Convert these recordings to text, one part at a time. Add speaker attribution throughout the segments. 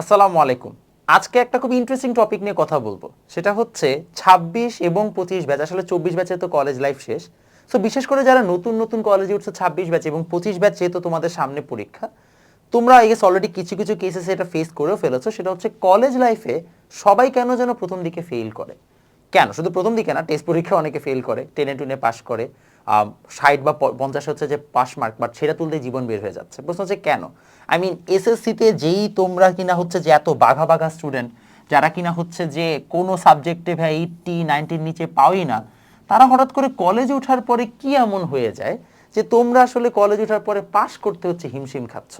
Speaker 1: আসসালামু আলাইকুম। আজকে একটা খুব ইন্টারেস্টিং টপিক নিয়ে কথা বলব। সেটা হচ্ছে ২৬ এবং পঁচিশ ব্যাচ, আসলে চব্বিশ ব্যাচে তো কলেজ লাইফ শেষ। সো বিশেষ করে যারা নতুন নতুন কলেজে উঠছে, ছাব্বিশ ব্যাচ এবং পঁচিশ ব্যাচ যেহেতু তোমাদের সামনে পরীক্ষা, তোমরা এই অলরেডি কিছু কিছু কেসে সেটা ফেস করেও ফেলেছো। সেটা হচ্ছে কলেজ লাইফে সবাই কেন যেন প্রথম দিকে ফেল করে? কেন? শুধু প্রথম দিকে না টেস্ট পরীক্ষা অনেকে ফেল করে টেনে টুনে পাশ করে ষাট বা পঞ্চাশ হচ্ছে যে পাস মার্ক বাট সেটা তুলতে জীবন বের হয়ে যাচ্ছে। প্রশ্ন হচ্ছে কেন? আই মিন এসএসসিতে যেই তোমরা কিনা হচ্ছে যে এত বাঘা বাঘা স্টুডেন্ট যারা কিনা হচ্ছে যে কোনো সাবজেক্টে ভাই এইটটি নাইনটির নিচে পাওই না, তারা হঠাৎ করে কলেজে ওঠার পরে কি এমন হয়ে যায় যে তোমরা আসলে কলেজ ওঠার পরে পাশ করতে হচ্ছে হিমশিম খাচ্ছ?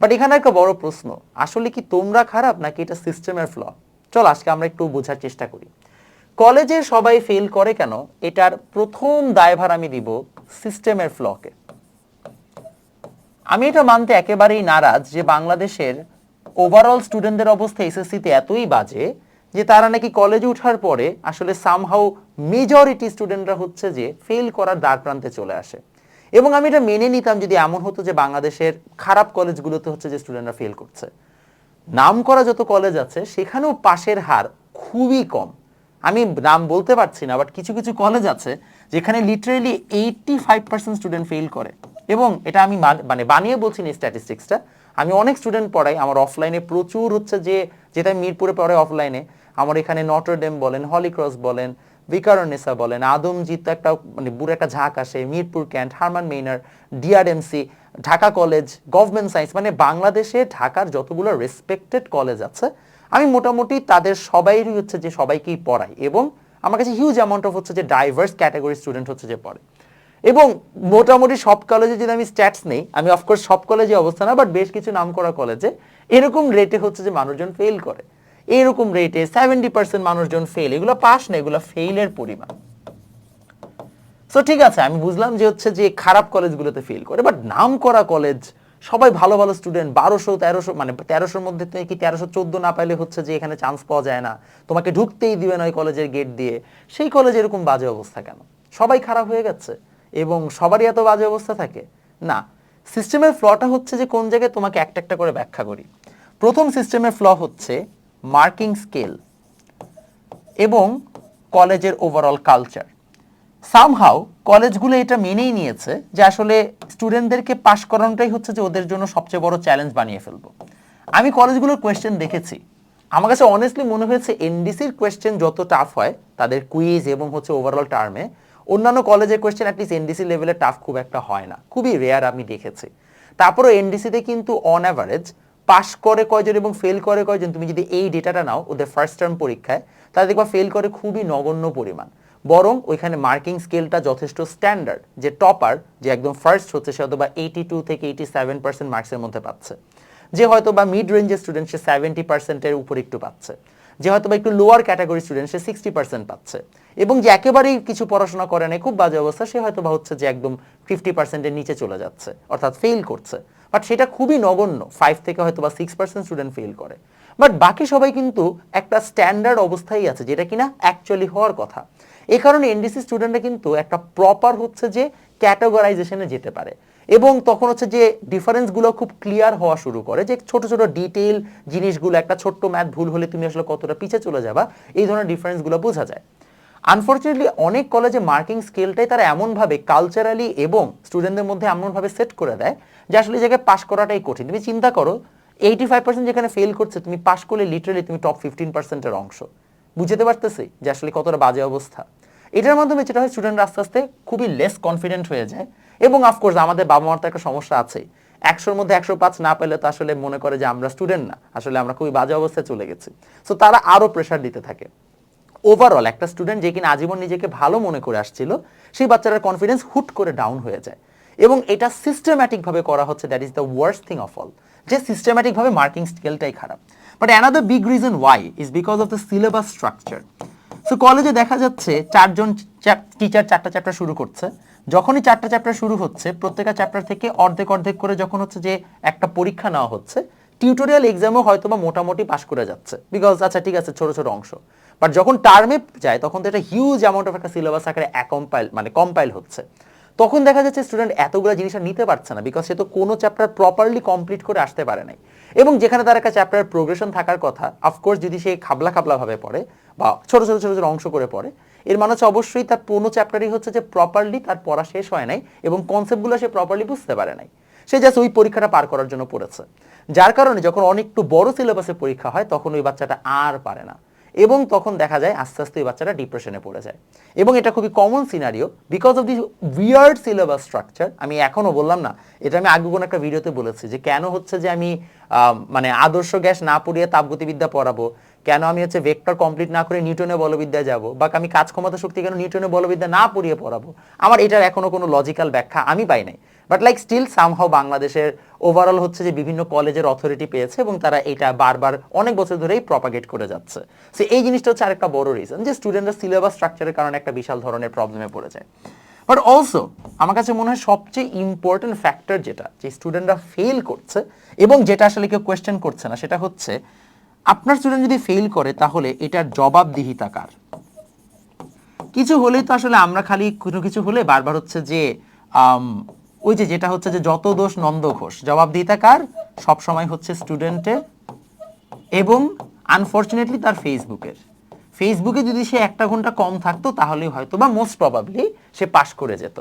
Speaker 1: বাট এখানে একটা বড় প্রশ্ন, আসলে কি তোমরা খারাপ নাকি এটা সিস্টেমের ফ্ল চল, আজকে আমরা একটু বোঝার চেষ্টা করি। কলেজে সবাই ফেল করে কেন? এটার প্রথম দায়ভার আমি দিব সিস্টেমের ফ্লকে আমি এটা মানতে একেবারেই নারাজ যে বাংলাদেশের ওভারঅল স্টুডেন্টদের অবস্থা এসএসসিতে এতই বাজে যে তারা নাকি কলেজে ওঠার পরে আসলে সামহাউ মেজরিটি স্টুডেন্টরা হচ্ছে যে ফেল করার দ্বার প্রান্তে চলে আসে। এবং আমি এটা মেনে নিতাম যদি এমন হতো যে বাংলাদেশের খারাপ কলেজগুলোতে হচ্ছে যে স্টুডেন্টরা ফেল করছে। নাম করা যত কলেজ আছে, সেখানেও পাশের হার খুবই কম। আমি নাম বলতে পারছি না বাট কিছু কিছু কলেজ আছে যেখানে literally eighty five percent student fail করে। এবং এটা আমি মানে বানিয়ে বলছি না স্ট্যাটিস্টিক্সটা আমি অনেক স্টুডেন্ট পড়াই, আমার অফলাইনে প্রচুর হচ্ছে যে, যেটা মিরপুরে পড়ে অফলাইনে আমার এখানে নটরডেম বলেন হলিক্রস বলেন বিকারনেসা বলেন আদমজিৎ একটা মানে বুড়ো একটা ঝাঁক আসে Mirpur cantt Hermann Gmeiner DRMC Dhaka college government science মানে বাংলাদেশে ঢাকার যতগুলো রেসপেক্টেড কলেজ আছে আমি মোটামুটি তাদের সবাইরই হচ্ছে যে সবাইকেই পড়াই এবং আমার কাছে হিউজ অ্যামাউন্ট অফ হচ্ছে যে ডাইভার্স ক্যাটাগরি স্টুডেন্ট হচ্ছে যে পড়ে। এবং মোটামুটি সব কলেজে যদি আমি স্ট্যাটস নেই, আমি অফকোর্স সব কলেজে অবস্থা না বাট বেশ কিছু নাম করা কলেজে এরকম রেটে হচ্ছে যে মানুষজন ফেল করে। এরকম রেটে সেভেন্টি পার্সেন্ট মানুষজন ফেল এগুলো পাস না, এগুলো ফেইলের পরিমাণ। সো ঠিক আছে, আমি বুঝলাম যে হচ্ছে যে খারাপ কলেজগুলোতে ফেল করে বাট নাম করা কলেজ সবাই ভালো ভালো স্টুডেন্ট বারোশো, তেরোশো মানে তেরোশোর মধ্যে তুমি কি তেরোশো চোদ্দ না পাইলে হচ্ছে যে এখানে চান্স পাওয়া যায় না। তোমাকে ঢুকতেই দিবে না ওই কলেজের গেট দিয়ে। সেই কলেজে এরকম বাজে অবস্থা কেন? সবাই খারাপ হয়ে গেছে এবং সবারই এত বাজে অবস্থা থাকে? না। সিস্টেমের ফ্লটা হচ্ছে যে কোন জায়গায় তোমাকে একটা একটা করে ব্যাখ্যা করি। প্রথম সিস্টেমের ফ্ল হচ্ছে মার্কিং স্কেল এবং কলেজের ওভারঅল কালচার সামহাও কলেজগুলো এটা মেনেই নিয়েছে যে আসলে স্টুডেন্টদেরকে পাশ করানোটাই হচ্ছে যে ওদের জন্য সবচেয়ে বড় চ্যালেঞ্জ বানিয়ে ফেলব। আমি কলেজগুলোর কোয়েশ্চেন দেখেছি। আমার কাছে অনেস্টলি মনে হয়েছে এনডিসির কোয়েশ্চেন যত টাফ হয়, তাদের কুইজ এবং হচ্ছে ওভারঅল টার্মে অন্যান্য কলেজের কোয়েশ্চেন অ্যাটলিস্ট এনডিসি লেভেলে টাফ খুব একটা হয় না। খুবই রেয়ার আমি দেখেছি। তারপরও এনডিসিতে কিন্তু অন অ্যাভারেজ পাশ করে কয়জন এবং ফেল করে কয়জন, তুমি যদি এই ডেটাটা নাও, ওদের ফার্স্ট টার্ম পরীক্ষায় তাহলে দেখবা ফেল করে খুবই নগণ্য পরিমাণ। বরং ওইখানে মার্কিং স্কেলটা যথেষ্ট স্ট্যান্ডার্ড, যে টপার, যে একদম ফার্স্ট হচ্ছে সে হয়তো এইটি টু থেকে এইটি সেভেন পার্সেন্ট মার্কসের মধ্যে পাচ্ছে। যে হয়তো বা মিড রেঞ্জের স্টুডেন্ট সে সেভেন্টি পার্সেন্টের উপর একটু পাচ্ছে। যে হয়তো বা একটু লোয়ার ক্যাটাগরি স্টুডেন্ট সে সিক্সটি পার্সেন্ট পাচ্ছে। এবং যে একেবারেই কিছু পড়াশোনা করে না খুব বাজে অবস্থা, সে হয়তো বা হচ্ছে যে একদম ফিফটি পার্সেন্টের নিচে চলে যাচ্ছে, অর্থাৎ ফেল করছে। বাট সেটা খুবই নগণ্য ফাইভ থেকে হয়তো বা সিক্স পার্সেন্ট স্টুডেন্ট ফেল করে। বাট বাকি সবাই কিন্তু একটা স্ট্যান্ডার্ড অবস্থায় আছে, যেটা কিনা অ্যাকচুয়ালি হওয়ার কথা। এই কারণে এনডিসি স্টুডেন্টরা কিন্তু একটা প্রপার হচ্ছে যে ক্যাটাগরাইজেশনে যেতে পারে। এবং তখন হচ্ছে যে ডিফারেন্সগুলো খুব ক্লিয়ার হওয়া শুরু করে যে ছোট ছোট ডিটেল জিনিসগুলো, একটা ছোট্ট ম্যাথ ভুল হলে তুমি আসলে কতটা পিছিয়ে চলে যাবা, এই ধরনের ডিফারেন্সগুলো বোঝা যায়। আনফর্চুনেটলি অনেক কলেজে মার্কিং স্কেলটাই তারা এমনভাবে কালচারালি এবং স্টুডেন্টদের মধ্যে এমনভাবে সেট করে দেয় যে আসলে এই জায়গায় পাশ করাটাই কঠিন। তুমি চিন্তা করো এইটি ফাইভ পার্সেন্ট যেখানে ফেল করছে, তুমি পাশ করলে লিটারালি তুমি টপ ফিফটিন পার্সেন্টের অংশ। বুঝতে পারতেছি যে আসলে কতটা বাজে অবস্থা। এটার মাধ্যমে যেটা হয় স্টুডেন্টরা আস্তে আস্তে খুবই লেস কনফিডেন্ট হয়ে যায়। এবং অফকোর্স আমাদের বাবা মার তো একটা সমস্যা আছে একশোর মধ্যে একশো পাঁচ না পেলে তো আসলে মনে করে যে আমরা স্টুডেন্ট না। আসলে আমরা খুবই বাজে অবস্থায় চলে গেছি। সো তারা আরও প্রেশার দিতে থাকে। ওভারঅল একটা স্টুডেন্ট যে কিনা আজীবন নিজেকে ভালো মনে করে আসছিল, সেই বাচ্চাটার কনফিডেন্স হুট করে ডাউন হয়ে যায়। এবং এটা সিস্টেম্যাটিক ভাবে করা হচ্ছে that is the worst thing of all যে সিস্টেম্যাটিক ভাবে মার্কিং স্কেলটাই খারাপ। But another big reason why is because of the syllabus structure so কলেজে দেখা যাচ্ছে চারজন টিচার চারটা চ্যাপ্টার শুরু করছে। যখনই চারটা চ্যাপ্টার শুরু হচ্ছে, প্রত্যেকটা চ্যাপ্টার থেকে অর্ধেক অর্ধেক করে যখন হচ্ছে যে একটা পরীক্ষা নেওয়া হচ্ছে টিউটোরিয়াল এক্সামও হয়তো বা মোটামুটি পাশ করে যাচ্ছে। বিকজ আচ্ছা ঠিক আছে, ছোট ছোট অংশ। বাট যখন টার্মে যায়, তখন তো এটা হিউজ অ্যামাউন্ট অফ একটা সিলেবাস আকারে অ্যাকম্পাইল মানে কম্পাইল হচ্ছে। তখন দেখা যাচ্ছে স্টুডেন্ট এতগুলো জিনিস আর নিতে পারছে না বিকজ সে তো কোনো চ্যাপ্টার প্রপারলি কমপ্লিট করে আসতে পারে নাই। এবং যেখানে তার একটা চ্যাপ্টার প্রোগ্রেশন থাকার কথা অফকোর্স যদি সে খাবলা খাবলাভাবে পড়ে বা ছোট ছোট ছোট ছোট অংশ করে পড়ে, এর মানে হচ্ছে অবশ্যই তার পুরনো চ্যাপ্টারই হচ্ছে যে প্রপারলি তার পড়া শেষ হয় নাই এবং কনসেপ্টগুলো সে প্রপারলি বুঝতে পারে নাই। সে জাস্ট ওই পরীক্ষাটা পার করার জন্য পড়েছে। যার কারণে যখন অনেকটু বড় সিলেবাসে পরীক্ষা হয়, তখন ওই বাচ্চাটা আর পারে না। এবং তখন দেখা যায় আস্তে আস্তে ওই বাচ্চাটা ডিপ্রেশনে পড়ে যায়। এবং এটা খুবই common scenario because of the weird syllabus structure আমি এখনও বললাম না, এটা আমি আগে কোনো একটা ভিডিওতে বলেছি যে কেন হচ্ছে যে আমি মানে আদর্শ গ্যাস না পড়িয়ে তাপগতিবিদ্যা পড়াবো, কেন আমি হচ্ছে ভেক্টর কমপ্লিট না করে নিউটনে বলবিদ্যা যাব, বা আমি কাজ ক্ষমতা শক্তি কেন নিউটনে বলবিদ্যা না পড়িয়ে পড়াবো? আমার এটার এখনও কোনো লজিক্যাল ব্যাখ্যা আমি পাই নাই। বাট লাইক স্টিল সামহাও বাংলাদেশের ওভারঅল হচ্ছে যে বিভিন্ন কলেজের অথরিটি পেয়েছে এবং তারা এটা বারবার অনেক বছর ধরেই প্রপাগেট করে যাচ্ছে। সো এই জিনিসটা হচ্ছে আরেকটা বড় রিজন যে স্টুডেন্টরা সিলেবাস স্ট্রাকচারের কারণে একটা বিশাল ধরনের প্রবলেমে পড়ে যায় বাট অলসো আমার কাছে মনে হয় সবচেয়ে ইম্পর্টেন্ট ফ্যাক্টর যেটা, যে স্টুডেন্টরা ফেল করছে এবং যেটা আসলে কেউ কোয়েশ্চেন করছে না, সেটা হচ্ছে আপনার স্টুডেন্ট যদি ফেল করে, তাহলে এটার জবাবদিহিতা কার? কিছু হলেই তো আসলে আমরা খালি কোনো কিছু হলে বারবার হচ্ছে যে ওই যে যেটা হচ্ছে যে যত দোষ নন্দ ঘোষ, জবাবদিহিতা কার? সবসময় হচ্ছে স্টুডেন্টের এবং আনফর্চুনেটলি তার ফেসবুকের ফেসবুকে যদি সে একটা ঘণ্টা কম থাকতো, তাহলে হয়তো বা মোস্ট প্রবাবলি সে পাশ করে যেত।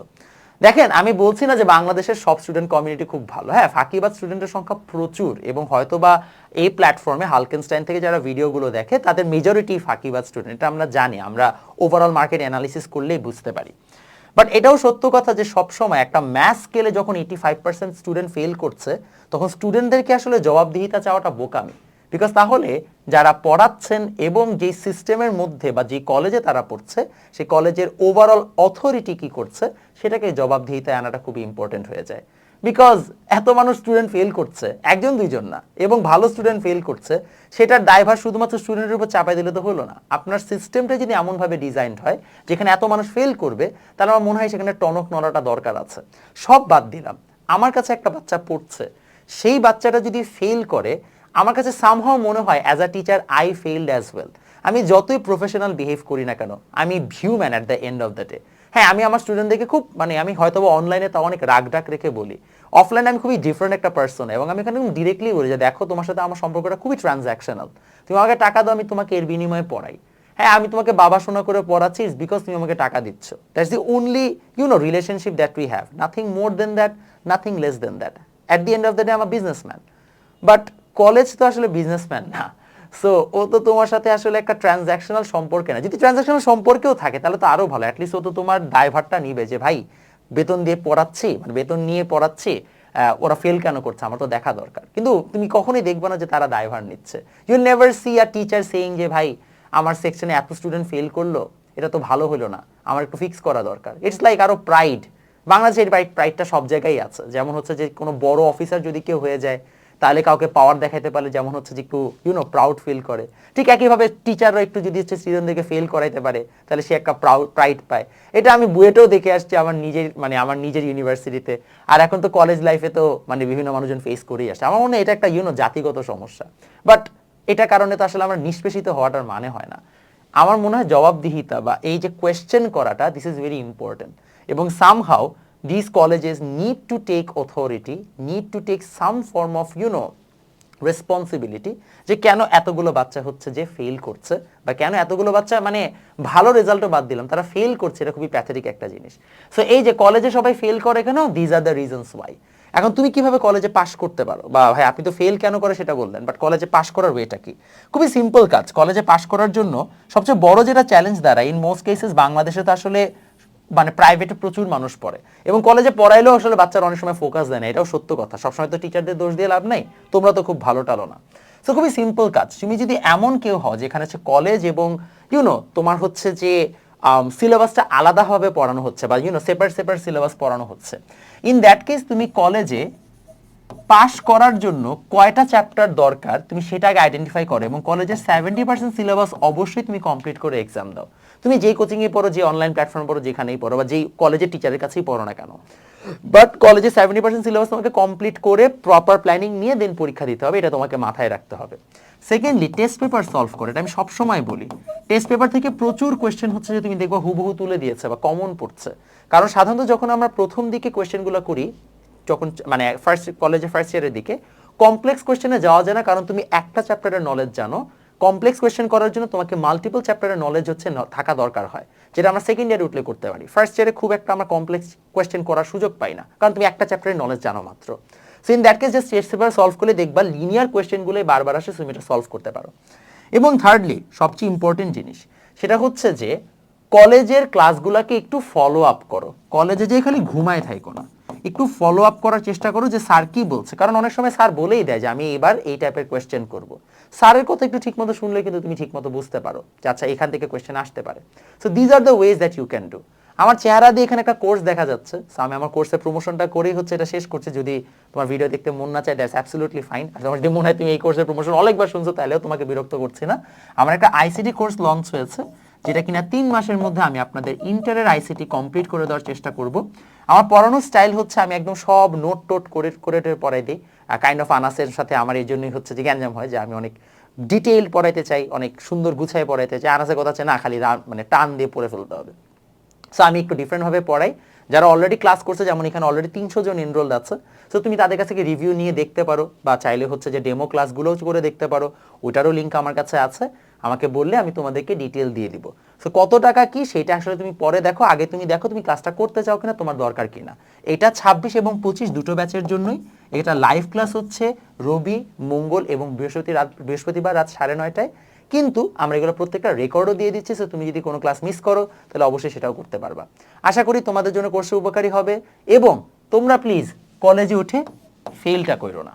Speaker 1: দেখেন, আমি বলছি না যে বাংলাদেশের সব স্টুডেন্ট কমিউনিটি খুব ভালো। হ্যাঁ ফাঁকিবাদ স্টুডেন্টের সংখ্যা প্রচুর এবং হয়তো বা এই প্ল্যাটফর্মে হালকেনস্টাইন থেকে যারা ভিডিওগুলো দেখে, তাদের মেজরিটি ফাঁকিবাদ স্টুডেন্ট এটা আমরা জানি। আমরা ওভারঅল মার্কেট অ্যানালিসিস করলেই বুঝতে পারি। বাট এটাও সত্য কথা যে সবসময় একটা ম্যাথ স্কেলে যখন eighty five percent student fail করছে, তখন স্টুডেন্টদেরকে আসলে জবাবদিহিতা চাওয়াটা বোকামি? বিকজ তাহলে যারা পড়াচ্ছেন এবং যেই সিস্টেমের মধ্যে বা যে কলেজে তারা পড়ছে, সেই কলেজের ওভারঅল অথরিটি কি করছে, সেটাকে জবাবদিহিতায় আনাটা খুবই ইম্পর্টেন্ট হয়ে যায়। বিকজ এত মানুষ স্টুডেন্ট ফেল করছে, একজন, দুইজন না, এবং ভালো স্টুডেন্ট ফেল করছে, সেটার দায়ভার শুধুমাত্র স্টুডেন্টের উপর চাপাই দিলে তো হলো না। আপনার সিস্টেমটা যদি এমনভাবে ডিজাইনড হয়, যেখানে এত মানুষ ফেল করবে, তাহলে আমার মনে হয় সেখানে টনক নড়াটা দরকার আছে। সব বাদ দিলাম। আমার কাছে একটা বাচ্চা পড়ছে, সেই বাচ্চাটা যদি ফেল করে, আমার কাছে সামহাও মনে হয় as a teacher I failed as well আমি যতই প্রফেশনাল বিহেভ করি না কেন, আমি view man at the end of the day হ্যাঁ আমি আমার স্টুডেন্টদেরকে খুব মানে আমি হয়তো অনলাইনে তা অনেক রাগ ডাক রেখে বলি। অফলাইনে আমি খুবই ডিফারেন্ট একটা পার্সন এবং আমি এখানে ডিরেক্টলি বলি যে, দেখো, তোমার সাথে আমার সম্পর্কটা খুবই ট্রানজ্যাকশনাল তুমি আমাকে টাকা দাও, আমি তোমাকে এর বিনিময়ে পড়াই। হ্যাঁ আমি তোমাকে বাবা শোনা করে পড়াচ্ছি বিকজ তুমি আমাকে টাকা দিচ্ছ। That's the only you know relationship that we have nothing more than that nothing less than that at the end of the day আমার বিজনেসম্যান বাট কলেজ তো আসলে বিজনেসম্যান না। সো ও তো তোমার সাথে আসলে একটা ট্রানজ্যাকশনাল সম্পর্কে না। যদি ট্রানজ্যাকশনাল সম্পর্কেও থাকে, তাহলে তো আরও ভালো। অ্যাটলিস্ট ও তো তোমার দায়ভারটা নিবে যে, ভাই, বেতন দিয়ে পড়াচ্ছি মানে বেতন নিয়ে পড়াচ্ছি ওরা ফেল কেন করছে? আমার তো দেখা দরকার। কিন্তু তুমি কখনোই দেখবে না যে, তারা দায়ভার নিচ্ছে। You never see a teacher saying যে, ভাই, আমার সেকশনে এত স্টুডেন্ট ফেল করল, এটা তো ভালো হলো না। আমার একটু ফিক্স করা দরকার। ইটস লাইক আরও প্রাইড বাংলাদেশের প্রাইড প্রাইডটা সব জায়গায় আছে। যেমন হচ্ছে যে, কোনো বড় অফিসার যদি কেউ হয়ে যায় তাহলে কাউকে পাওয়ার দেখাতে পারলে যেমন হচ্ছে যে একটু ইউনো প্রাউড ফিল করে। ঠিক একইভাবে টিচাররা একটু যদি হচ্ছে স্টুডেন্টদেরকে ফেল করাইতে পারে, তাহলে সে একটা প্রাউড প্রাইড পায়। এটা আমি বুয়েটেও দেখে আসছি আমার নিজের মানে আমার নিজের ইউনিভার্সিটিতে আর এখন তো কলেজ লাইফে তো মানে বিভিন্ন মানুষজন ফেস করেই আসে আমার মনে হয় এটা একটা ইউনো জাতিগত সমস্যা। বাট এটা কারণে তো আসলে আমরা নিষ্পেষিত হওয়াটার মানে হয় না। আমার মনে হয় জবাবদিহিতা বা এই যে কোয়েশ্চেন করাটা দিস ইজ ভেরি ইম্পর্টেন্ট এবং somehow this colleges need to take authority need to take some form of you know responsibility যে কেন এতগুলো বাচ্চা হচ্ছে যে ফেল করছে বা কেন এতগুলো বাচ্চা মানে ভালো রেজাল্টও বাদ দিলাম, তারা ফেল করছে, এটা খুবই প্যাথেটিক একটা জিনিস। সো এই যে কলেজে সবাই ফেল করে কেন? These are the reasons why এখন তুমি কীভাবে কলেজে পাশ করতে পারো? বা ভাই, আপনি তো ফেল কেন করে সেটা বললেন বাট কলেজে পাশ করার ওয়েটা কি? খুবই সিম্পল কাজ। কলেজে পাশ করার জন্য সবচেয়ে বড় যেটা চ্যালেঞ্জ দাঁড়ায় ইন মোস্ট কেসেস বাংলাদেশে তো আসলে মানে প্রাইভেটে প্রচুর মানুষ পড়ে। এবং কলেজে পড়াইলেও আসলে বাচ্চারা অনেক সময় ফোকাস দেয় না, এটাও সত্য কথা। সবসময় তো টিচারদের দোষ দিয়ে লাভ নাই, তোমরা তো খুব ভালো টালো না। তো খুবই সিম্পল কাজ। তুমি যদি এমন কেউ হও যেখানে হচ্ছে কলেজ এবং ইউনো তোমার হচ্ছে যে সিলেবাসটা আলাদাভাবে পড়ানো হচ্ছে বা ইউনো সেপারেট সেপারেট সিলেবাস পড়ানো হচ্ছে। ইন দ্যাট কেস তুমি কলেজে পাশ করার জন্য কয়টা চ্যাপ্টার দরকার তুমি সেটা আগে আইডেন্টিফাই করো এবং কলেজের সেভেন্টি পার্সেন্ট সিলেবাস অবশ্যই তুমি কমপ্লিট করে এক্সাম দাও। তুমি যেই কোচিংয়ে পড়ো, যে অনলাইন প্ল্যাটফর্ম পড়ো, যেখানেই পড়ো বা যেই কলেজের টিচারের কাছেই পড়ো না কেন। বাট কলেজে সেভেন্টি পার্সেন্ট সিলেবাস তোমাকে কমপ্লিট করে প্রপার প্ল্যানিং নিয়ে দেন পরীক্ষা দিতে হবে, এটা তোমাকে মাথায় রাখতে হবে। সেকেন্ডলি টেস্ট পেপার সলভ করে, এটা আমি সবসময় বলি। টেস্ট পেপার থেকে প্রচুর কোয়েশ্চেন হচ্ছে যে তুমি দেখবা হুবহু তুলে দিয়েছে বা কমন পড়ছে। কারণ সাধারণত যখন আমরা প্রথম দিকে কোয়েশ্চেনগুলো করি যখন মানে ফার্স্ট কলেজে ফার্স্ট ইয়ারের দিকে কমপ্লেক্স কোয়েশ্চেনে যাওয়া যায় না, কারণ তুমি একটা চ্যাপ্টারের নলেজ জানো। কমপ্লেক্স কোয়েশ্চেন করার জন্য তোমাকে মাল্টিপল চ্যাপ্টারের নলেজ হচ্ছে থাকা দরকার হয়, যেটা আমরা সেকেন্ড ইয়ারে উঠলে করতে পারি। ফার্স্ট ইয়ারে খুব একটা আমরা কমপ্লেক্স কোয়েশ্চেন করার সুযোগ পাই না, কারণ তুমি একটা চ্যাপ্টারের নলেজ জানো মাত্র। So in that case just test paper solve করলে দেখবা লিনিয়ার কোয়েশ্চেনগুলোই বারবার আসে, তুমি এটা সলভ করতে পারো। এবং থার্ডলি সবচেয়ে ইম্পর্টেন্ট জিনিস, সেটা হচ্ছে যে কলেজের ক্লাসগুলোকে একটু ফলো আপ করো। কলেজে যে খালি ঘুমায় থাইকো না। একটু ফলো আপ করার চেষ্টা করো যে স্যার কি বলছে। কারণ অনেক সময় স্যার বলেই দেয় যে আমি এবার এই টাইপের কোয়েশ্চেন করব। স্যারের কথা একটু ঠিকমতো শুনলে কিন্তু তুমি ঠিকমতো বুঝতে পারো যে আচ্ছা এখান থেকে কোয়েশ্চেন আসতে পারে। So these are the ways that you can do আমার চেহারা দিয়ে এখানে একটা কোর্স দেখা যাচ্ছে। So, আমি আমার কোর্সের প্রমোশনটা করেই হচ্ছে এটা শেষ করছি। যদি তোমার ভিডিও দেখতে মন না চায় দ্যাটস অ্যাবসলিউটলি ফাইন আর তোমার যদি মনে হয় তুমি এই কোর্সের প্রমোশন অনেকবার শুনছো তাহলেও তোমাকে বিরক্ত করছি না। আমার একটা আইসিটি কোর্স লঞ্চ হয়েছে। যেটা কিনা তিন মাসের মধ্যে আমি আপনাদের ইন্টারের আইসিটি কমপ্লিট করে দেওয়ার চেষ্টা করব। আমার পড়ানোর স্টাইল হচ্ছে আমি একদম সব নোট টোট করে করে পড়াই দিই। কাইন্ড অফ আনাসের সাথে আমার এই জন্যই হচ্ছে যে গ্যাঞ্জাম হয় যে আমি অনেক ডিটেইল পড়াইতে চাই, অনেক সুন্দর গুছায় পড়াইতে চাই। আনাসের কথা হচ্ছে না, খালি মানে টান দিয়ে পড়ে ফেলতে হবে। সো আমি একটু ডিফারেন্টভাবে পড়াই। যারা অলরেডি ক্লাস করছে, যেমন এখানে অলরেডি তিনশো জন এনরোল আছে সো তুমি তাদের কাছ থেকে রিভিউ নিয়ে দেখতে পারো, বা চাইলে হচ্ছে যে ডেমো ক্লাসগুলোও করে দেখতে পারো। ওইটারও লিঙ্ক আমার কাছে আছে। আমাকে বললে আমি তোমাদেরকে ডিটেল দিয়ে দিব। সো কত টাকা কি সেটা আসলে তুমি পরে দেখো, আগে তুমি দেখো তুমি ক্লাসটা করতে চাও কিনা, তোমার দরকার কিনা। এটা ছাব্বিশ এবং পঁচিশ দুটো ব্যাচের জন্যই। এটা লাইভ ক্লাস হচ্ছে রবি, মঙ্গল এবং বৃহস্পতি রাত, বৃহস্পতিবার রাত সাড়ে নয়টায়। কিন্তু আমরা এগুলো প্রত্যেকটা রেকর্ডও দিয়ে দিচ্ছি সো তুমি যদি কোনো ক্লাস মিস করো, তাহলে অবশ্যই সেটাও করতে পারবা। আশা করি তোমাদের জন্য কোর্সে উপকারী হবে। এবং তোমরা প্লিজ কলেজে উঠে ফেলটা করো না।